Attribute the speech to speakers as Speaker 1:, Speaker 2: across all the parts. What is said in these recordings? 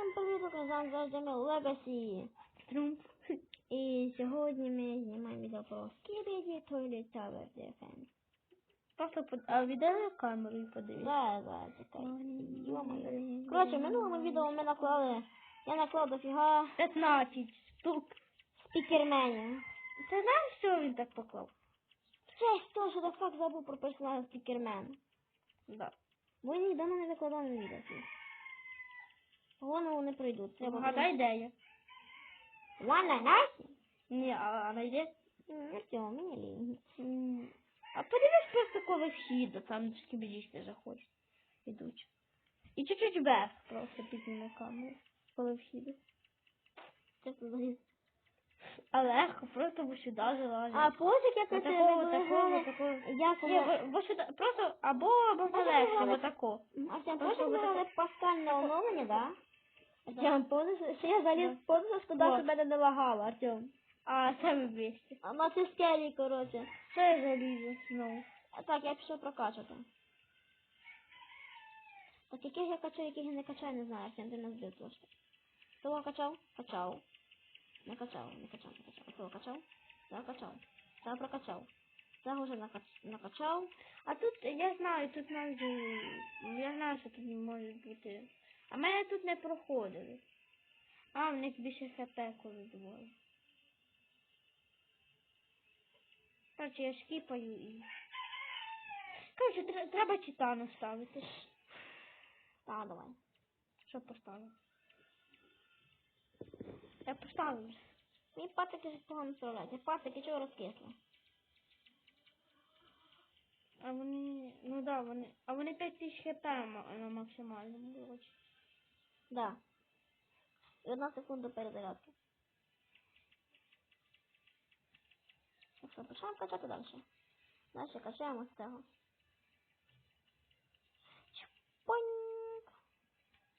Speaker 1: Всім привіт, казан завжди ми Legacy. І сьогодні ми знімаємо відео про Skibidi Toilet Tower Defense.
Speaker 2: Просто под... а відео камеру і подивись.
Speaker 1: Да, да, чекай. Йо-моє. Коротше, в минулому відео ми наклали, я наклав дофіга
Speaker 2: 15 штук.
Speaker 1: спікерменів.
Speaker 2: Ти знаєш, що він так поклав?
Speaker 1: Честь того, що фак забув про персонажа спікермен.
Speaker 2: Да.
Speaker 1: Бо він ніде не викладав на відео. Головне, вони пройдуть. Треба
Speaker 2: Вгадай, де я.
Speaker 1: Ладно, Насі?
Speaker 2: Ні, а, а найде?
Speaker 1: Артем, мені лінь.
Speaker 2: А подивись просто коло вхіду, там скібідішки заходять. Ідуть. І чуть-чуть вверх просто підніме камеру. Коло вхіду.
Speaker 1: Це взагалі.
Speaker 2: А легко, просто бо сюди залазить.
Speaker 1: А позик як це
Speaker 2: такого, такого.
Speaker 1: Як
Speaker 2: Ні,
Speaker 1: воно?
Speaker 2: бо, сюди, просто або, або легше, отако.
Speaker 1: Артем,
Speaker 2: Просто
Speaker 1: потім
Speaker 2: виграли
Speaker 1: паскальне оновлення, да?
Speaker 2: Да.
Speaker 1: Артем, що я заліз
Speaker 2: Да.
Speaker 1: поза, шкода,
Speaker 2: Вот.
Speaker 1: що мене не лагало, Артем.
Speaker 2: А саме вище.
Speaker 1: А на це скелі, коротше.
Speaker 2: Що я залізу знову?
Speaker 1: А так, я пішов прокачувати. Так яких я качаю, яких я не качаю, не знаю, Артем, ти не збив трошки. Того качав? Качав. Не качав, не качав, не качав. Того качав? Так, качав. Це прокачав. Це вже накачав.
Speaker 2: А тут, я знаю, тут майже, я знаю, що тут може бути. А мене тут не проходили. А, в них більше хп коли двоє. Короче, я скіпаю і... Короче, тр- треба титану ставити.
Speaker 1: Так, давай.
Speaker 2: Що поставив? Я поставив.
Speaker 1: Мій патики погано справляється. Патики чого розкисли?
Speaker 2: А вони, ну да, вони, а вони 5000 хп на максимальному, короче.
Speaker 1: Да. І одна секунда перезарядки. Так що, почнемо качати далі. Далі качаємо з цього. Чпоньк.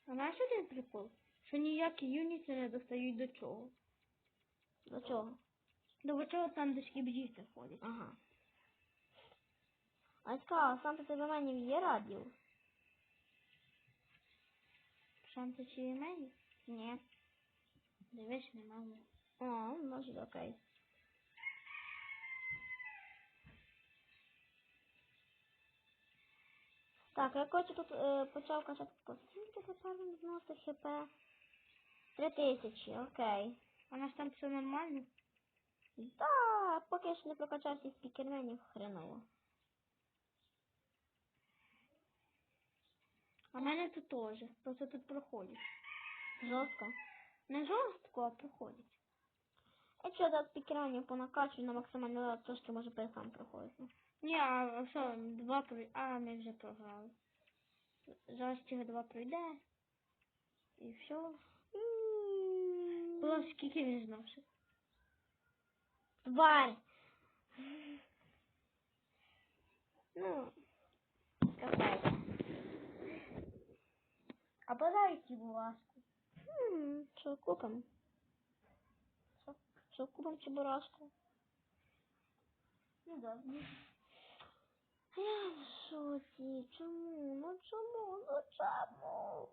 Speaker 2: А знаєш один прикол? Що ніякі юніти не достають до чого.
Speaker 1: До чого?
Speaker 2: До чого там де скібдісти ходять.
Speaker 1: Ага. А сам ти тебе мені є радіо?
Speaker 2: Шанси чи імені?
Speaker 1: Ні.
Speaker 2: Дивись, нема. в мене.
Speaker 1: А, може, окей. Так, я коротше тут е, почав качати по скільки тепер він зносить хп? Три тисячі, окей.
Speaker 2: А у нас там все нормально?
Speaker 1: Да, поки ще не прокачав всіх спікерменів хреново.
Speaker 2: А в мене тут теж. Просто тут проходять.
Speaker 1: Жорстко.
Speaker 2: Не жорстко, а проходять.
Speaker 1: Якщо я зараз спікерменів понакачую на максимальну левел, трошки може перестан проходити.
Speaker 2: Ні, а що, два пройде. А, ми вже програли. Зараз ці два пройде. І все. Було скільки він зносив?
Speaker 1: Тварь! Ну, капець.
Speaker 2: А подайте, будь ласка.
Speaker 1: М, Що, купим? Що купим чебурашку?
Speaker 2: Ну да.
Speaker 1: Я в шоці. Чому? Ну чому? Ну чому?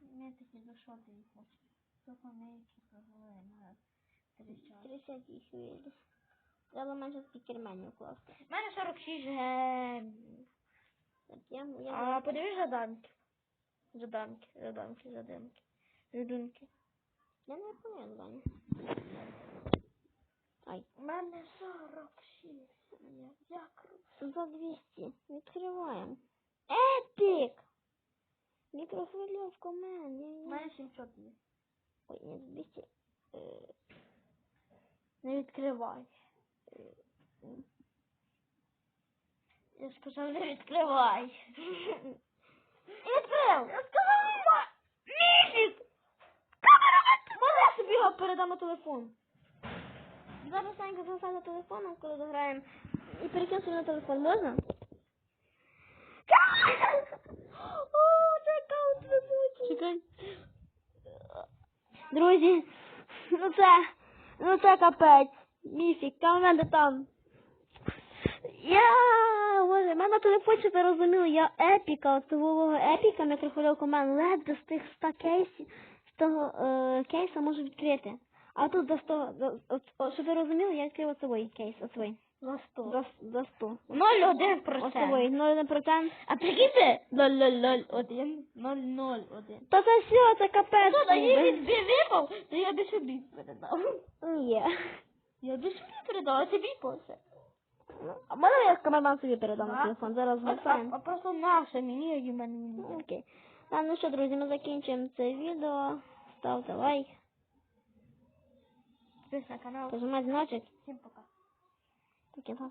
Speaker 2: Не такі до що ти їх хочеш. Тільки не програли на три часи.
Speaker 1: 30 хвилі. Треба менше спікерменів класти.
Speaker 2: У мене 46 ген.
Speaker 1: Так, я, я
Speaker 2: А подивись заданки. Заданки, заданки, заданки. Задумки.
Speaker 1: Я не пам'ятаю, Даня. Ай,
Speaker 2: У мене 46. Я, круто.
Speaker 1: за 200. Відкриваємо. Епік! Мікрохвильовка мен.
Speaker 2: У
Speaker 1: Я,
Speaker 2: мене
Speaker 1: я...
Speaker 2: 700 є.
Speaker 1: Ой, ні, 200. Е,
Speaker 2: Не відкривай.
Speaker 1: е.
Speaker 2: Я сказав, не відкривай.
Speaker 1: Відкрив!
Speaker 2: Місяць!
Speaker 1: Можна я собі його передам на телефон? Зараз Санька залишає телефоном, коли заграємо. І перекину собі на телефон, можна? О, це аккаунт везучий.
Speaker 2: Чекай.
Speaker 1: Друзі, ну це, ну це капець. Міфік, там мене там. Я боже, мене телефоні, щоб ви розуміли, я епіка, от того епіка мікрохвильовку мене ледве з тих 100 кейсів, з того е, кейса можу відкрити. А тут за 100, за, от, от, щоб ви розуміли, я відкрив оцевий кейс, оцевий.
Speaker 2: За 100.
Speaker 1: За, за 100.
Speaker 2: 0,1%.
Speaker 1: Оцевий, 0,1%.
Speaker 2: А прикиньте? 0,001, 0,01.
Speaker 1: Та це все, це капець.
Speaker 2: Що, та
Speaker 1: ніби.
Speaker 2: якщо б випав, то я би собі передав.
Speaker 1: Ні.
Speaker 2: Я би собі передав, а тобі посе.
Speaker 1: Можна я камерман собі передам на телефон? Зараз
Speaker 2: А, а, а просто наше мені, і мене не.
Speaker 1: Окей. А, ну що, друзі, ми закінчуємо це відео. Ставте лайк,
Speaker 2: Підписуйтесь на канал.
Speaker 1: нажимайте значок.
Speaker 2: Всім пока.
Speaker 1: Так.